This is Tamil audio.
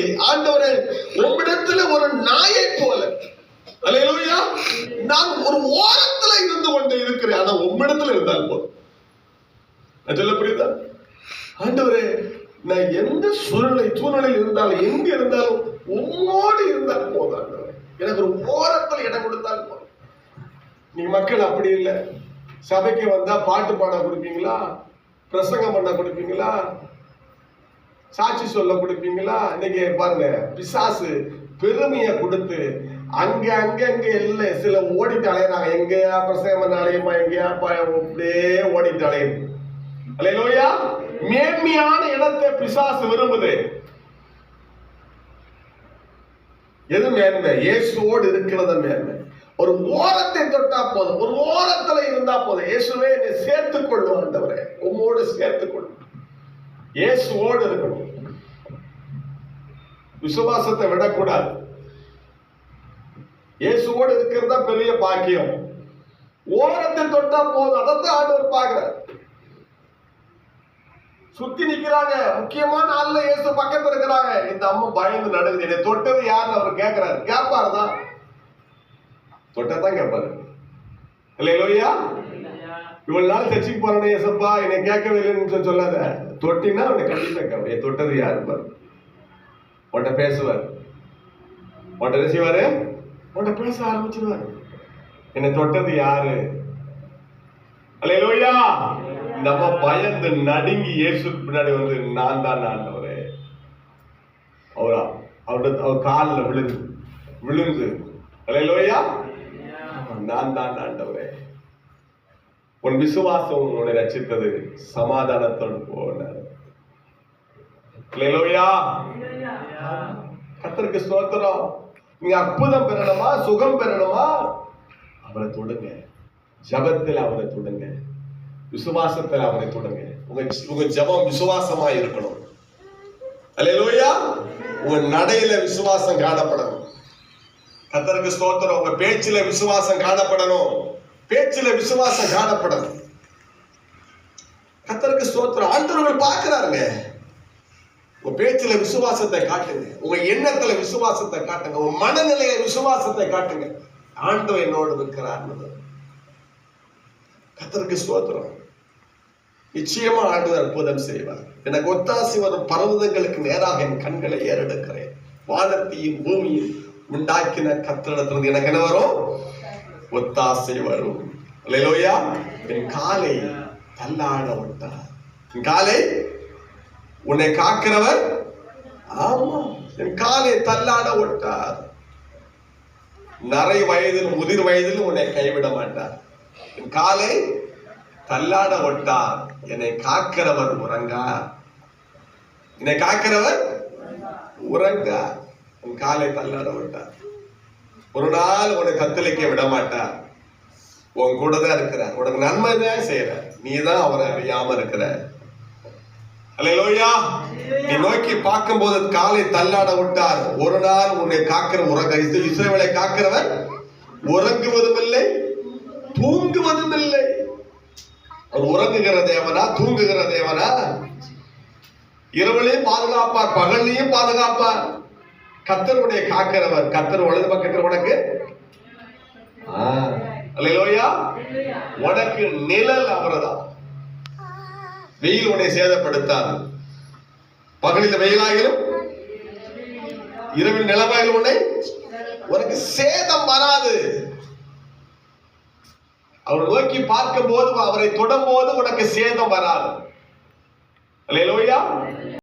இல்லை ஆண்டவரே உம்மிடத்துல ஒரு நாயை போல. அலையலூயா நான் ஒரு ஓரத்துல இருந்து கொண்டு இருக்கிறேன். ஆனா உம்மிடத்துல இருந்தால் போதும். நான் புரியுதா? ஆண்டவரே நான் எந்த சூழ்நிலை சூழ்நிலை இருந்தாலும் எங்க இருந்தாலும் உம்மோடு இருந்தால் போதும் ஆண்டவரே. எனக்கு ஒரு ஓரத்துல இடம் கொடுத்தால் போதும். நீங்க மக்கள் அப்படி இல்லை. சபைக்கு வந்தா பாட்டு பாட கொடுப்பீங்களா? பிரசங்கம் பண்ண கொடுப்பீங்களா? சாட்சி சொல்ல கொடுப்பீங்களா? இன்னைக்கு பாருங்க பிசாசு பெருமையை கொடுத்து அங்க அங்க அங்க இல்லை. சில ஓடிட்டு அலையிறாங்க எங்கேயா பிரசங்கம் அலையுமா எங்கேயா ப- அப்படியே ஓடிட்டு அலையுது அல்லேலூயா. மேன்மையான இடத்தை பிசாசு விரும்புது. எது மேன்மை? இயேசுவோடு இருக்கிறது மேன்மை. ஒரு ஓரத்தை தொட்டா போதும். ஒரு ஓரத்துல இருந்தா போதும். இயேசுவே என்னை சேர்த்துக் கொள்ளும் ஆண்டவரே. உம்மோடு சேர்த்துக் கொள்ளும் இயேசுவோடு இருக்கணும். விசுவாசத்தை விடக்கூடாது. இயேசுவோடு இருக்கிறது தான் பெரிய பாக்கியம். ஓரத்தை தொட்டா போதும். அதைத்தான் ஆண்டவர் பார்க்கிறார். சுத்தி நிக்கிறாங்க. முக்கியமான ஆள்ல இயேசு பக்கத்துல இருக்கிறாங்க. இந்த அம்மா பயந்து நடுங்குது. என்னை தொட்டது யாருன்னு அவர் கேட்கிறாரு கேட்பாரு தான் தொட்டதான் கேட்பாரு இல்லையா இவ்வளவு நாள் சர்ச்சுக்கு போறேன் ஏசப்பா என்னை கேட்கவே இல்லைன்னு சொல்லி சொல்லாத. தொட்டினா அவனை கண்டிப்பா கேட்பான் தொட்டது யார் பாரு. உன்கிட்ட பேசுவார். உன்கிட்ட என்ன செய்வாரு? உன்கிட்ட பேச ஆரம்பிச்சிருவாரு. என்னை தொட்டது யாரு? அல்லேலூயா இந்த நம்ம பயந்து நடுங்கி இயேசு பின்னாடி வந்து நான் தான் ஆண்டவரே. அவரா? அவரோட அவர் காலில் விழுந்து விழுந்து. லோய்யா நான் தான் ஆண்டவரே. உன் விசுவாசம் உன்னை ரச்சித்தது சமாதானத்தோடு போனார் அல்லேலூயா கத்தருக்கு ஸ்தோத்திரம். நீங்க அற்புதம் பெறணுமா? சுகம் பெறணுமா? அவரை தொடுங்க. ஜபத்தில் அவரை தொடுங்க. விசுவாசத்தில் அவரை தொடுங்க. உங்க உங்க ஜபம் விசுவாசமா இருக்கணும். அல்லேலூயா உங்க நடையில விசுவாசம் காணப்படணும். கத்தருக்கு ஸ்தோத்திரம். உங்க பேச்சுல விசுவாசம் காணப்படணும். பேச்சில விசுவாசம் காணப்படும். கத்தருக்கு ஸ்தோத்திரம். ஆண்டவர்கள் பார்க்கிறாருங்க. உங்க பேச்சுல விசுவாசத்தை காட்டுங்க. உங்க எண்ணத்துல விசுவாசத்தை காட்டுங்க. உங்க மனநிலைய விசுவாசத்தை காட்டுங்க. ஆண்டவர் என்னோடு இருக்கிறார் கத்தருக்கு ஸ்தோத்திரம். நிச்சயமா ஆண்டவர் அற்புதம் செய்வார். எனக்கு ஒத்தாசி வரும் பர்வதங்களுக்கு நேராக என் கண்களை ஏறெடுக்கிறேன். வானத்தையும் பூமியும் உண்டாக்கின கத்திரிடத்திலிருந்து எனக்கு என்ன வரும்? ஒத்தாசை வரும் அல்லேலூயா என் காலை தள்ளாட விட்டார் என் காலை உன்னை காக்கிறவர் ஆமா என் காலை தள்ளாட விட்டார் நரை வயதில் முதிர் வயதில் உன்னை கைவிட மாட்டார் என் காலை தள்ளாட விட்டார் என்னை காக்கிறவர் உறங்கா என்னை காக்கிறவர் உறங்கா உன் காலை தள்ளாட விட்டார் ஒரு நாள் உன்னை கத்தளிக்க விட மாட்டார் உன் கூட தான் இருக்கிறார். உனக்கு நன்மை தான் செய்யற நீ தான் அவரை அறியாம இருக்கிற அல்லேலூயா நீ நோக்கி பார்க்கும்போது காலை தள்ளாட விட்டார். ஒரு நாள் உன்னை காக்கிற உறங்க இஸ்- காக்கிறவர் உறங்குவதும் இல்லை தூங்குவதும் இல்லை அவர் உறங்குகிற தேவனா தூங்குகிற தேவனா? இரவுலையும் பாதுகாப்பார் பகல்லையும் பாதுகாப்பார். கத்தர் உன்னை காக்கிறவர். கத்தர் வலது பக்கத்தில் உனக்கு? உனக்கு நிழல் அவர்தான் வெயில் உன்னை சேதப்படுத்தாது. பகலில் வெயிலாகிலும் இரவில் நிலவாயில் உன்னை உனக்கு சேதம் வராது. அவர் நோக்கி பார்க்கும் போது அவரை தொடும் போது உனக்கு சேதம் வராது. அல்லேலூயா.